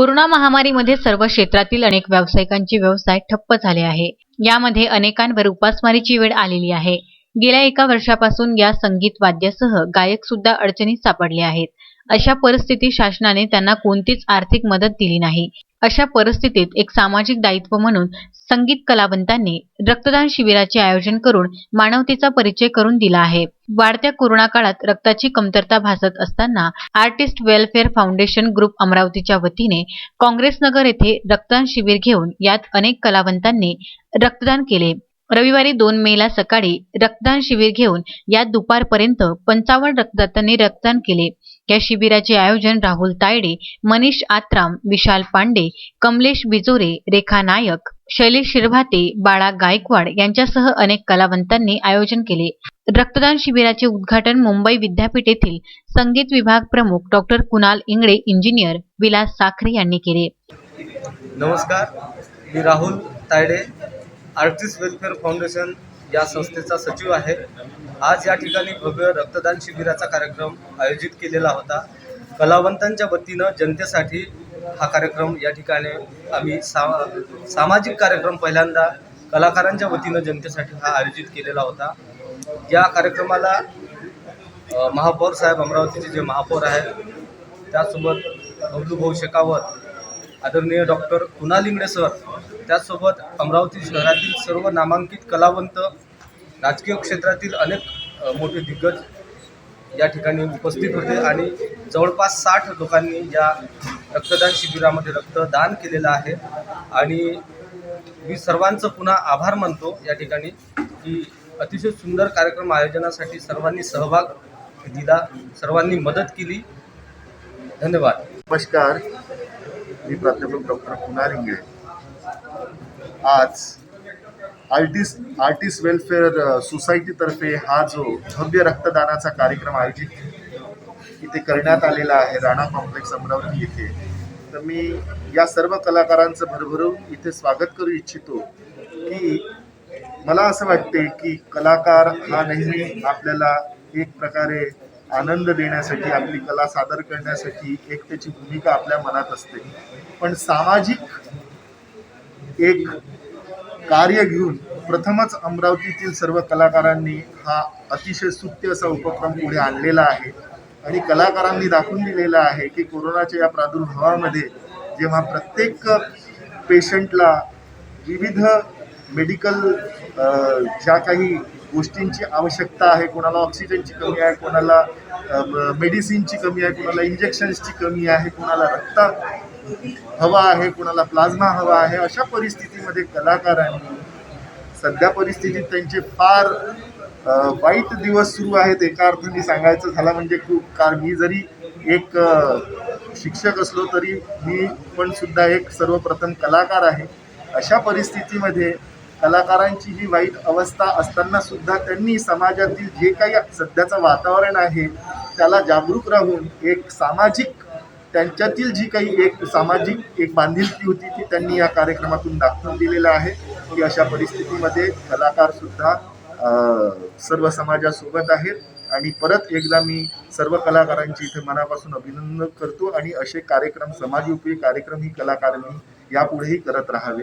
Corona महामारीमध्ये सर्व क्षेत्रातील अनेक व्यावसायिकांचे व्यवसाय ठप्प झाले आहे. यामध्ये अनेकांवर उपासमारीची वेळ आलेली आहे. गेल्या एका वर्षापासून या संगीत वाद्यासह गायक सुद्धा अडचणीत सापडले आहेत. अशा परिस्थितीत शासनाने त्यांना कोणतीच आर्थिक मदत दिली नाही. अशा परिस्थितीत एक सामाजिक दायित्व म्हणून संगीत कलावंतांनी रक्तदान शिबिराचे आयोजन करून मानवतेचा परिचय करून दिला आहे. वाढत्या कोरोना काळात रक्ताची कमतरता भासत असताना आर्टिस्ट वेलफेअर फाउंडेशन ग्रुप अमरावतीच्या वतीने काँग्रेस नगर येथे रक्तदान शिबिर घेऊन यात अनेक कलावंतांनी रक्तदान केले. रविवारी दोन मेला सकाळी रक्तदान शिबिर घेऊन यात दुपारपर्यंत पंचावन्न रक्तदात्यांनी रक्तदान केले. या शिबिराचे आयोजन राहुल तायडे मनीष आत्राम विशाल पांडे कमलेश बिजोरे रेखा नायक शैलेश शिरभाते बाळा गायकवाड यांच्यासह अनेक कलावंतांनी आयोजन केले. रक्तदान शिबिराचे उद्घाटन मुंबई विद्यापीठ येथील संगीत विभाग प्रमुख डॉक्टर कुणाल इंगळे इंजिनियर विलास साखरे यांनी केले. नमस्कार मी Rahul Tayde artist welfare foundation या संस्थेचा सचिव आहे. आज या ठिकाणी भव्य रक्तदान शिबिराचा कार्यक्रम आयोजित केलेला होता. कलावंतांच्या वतीनं जनतेसाठी हा कार्यक्रम या ठिकाणी आम्ही सा सामाजिक कार्यक्रम पहिल्यांदा कलाकारांच्या वतीनं जनतेसाठी हा आयोजित केलेला होता. या कार्यक्रमाला महापौर साहेब अमरावतीचे जे महापौर आहेत त्यासोबत बबलूभाऊ शेकावत आदरणीय डॉक्टर कुणाल इंगडे सर त्याचसोबत अमरावती शहरातील सर्व नामांकित कलावंत राजकीय क्षेत्रातील अनेक मोठे दिग्गज या ठिकाणी उपस्थित होते आणि जवळपास साठ लोकांनी या रक्तदान शिबिरामध्ये रक्तदान केलेलं आहे. आणि मी सर्वांचं पुन्हा आभार मानतो या ठिकाणी की अतिशय सुंदर कार्यक्रम आयोजनासाठी सर्वांनी सहभाग दिला सर्वांनी मदत केली. धन्यवाद. नमस्कार. मी प्राध्यापक डॉक्टर कुणाल इंगळे. आज आर्टिस्ट आर्टिस्ट वेलफेअर सोसायटीतर्फे हा जो भव्य रक्तदानाचा कार्यक्रम आयोजित इथे करण्यात आलेला आहे राणा कॉम्प्लेक्स अमरावती येथे तर मी या सर्व कलाकारांचं भरभरून इथे स्वागत करू इच्छितो की मला असं वाटते की कलाकार हा नेहमी आपल्याला एक प्रकारे आनंद देण्यासाठी आपली कला सादर करण्यासाठी एक त्याची भूमिका आपल्या मनात असते. पण सामाजिक एक कार्य घेऊन प्रथमच अमरावतीतील सर्व कलाकारांनी हा अतिशय स्तुत्य असा उपक्रम पुढे आणलेला आहे. आणि कलाकारांनी दाखवून दिलेला आहे की कोरोनाच्या या प्रादुर्भावामध्ये जेव्हा प्रत्येक पेशंटला विविध मेडिकल ज्या काही गोष्टींची आवश्यकता आहे कोणाला ऑक्सिजनची कमी आहे कोणाला मेडिसिनची कमी आहे कोणाला इंजेक्शन्सची कमी आहे कोणाला रक्त हवा आहे कोणाला प्लाझ्मा हवा आहे अशा परिस्थितीमध्ये कलाकारांनी सध्या परिस्थितीत त्यांचे फार वाईट दिवस सुरू आहेत एका अर्थाने सांगायचं झालं म्हणजे खूप. कार मी जरी एक शिक्षक असलो तरी मी पण सुद्धा एक सर्वप्रथम कलाकार आहे. अशा परिस्थितीमध्ये कलाकारांची ही वाईट अवस्था असताना सुद्धा त्यांनी समाजातील जे काही सध्याचं वातावरण आहे त्याला जागरूक राहून एक सामाजिक त्यांच्यातील जी काही एक सामाजिक एक बांधिलकी होती ती त्यांनी या कार्यक्रमातून दाखवून दिलेलं आहे. की अशा परिस्थितीमध्ये कलाकार सुद्धा सर्व समाजासोबत आहेत. आणि परत एकदा मी सर्व कलाकारांची इथे मनापासून अभिनंदन करतो. आणि असे कार्यक्रम समाजोपयोगी कार्यक्रम ही कलाकारांनी यापुढेही करत राहावे.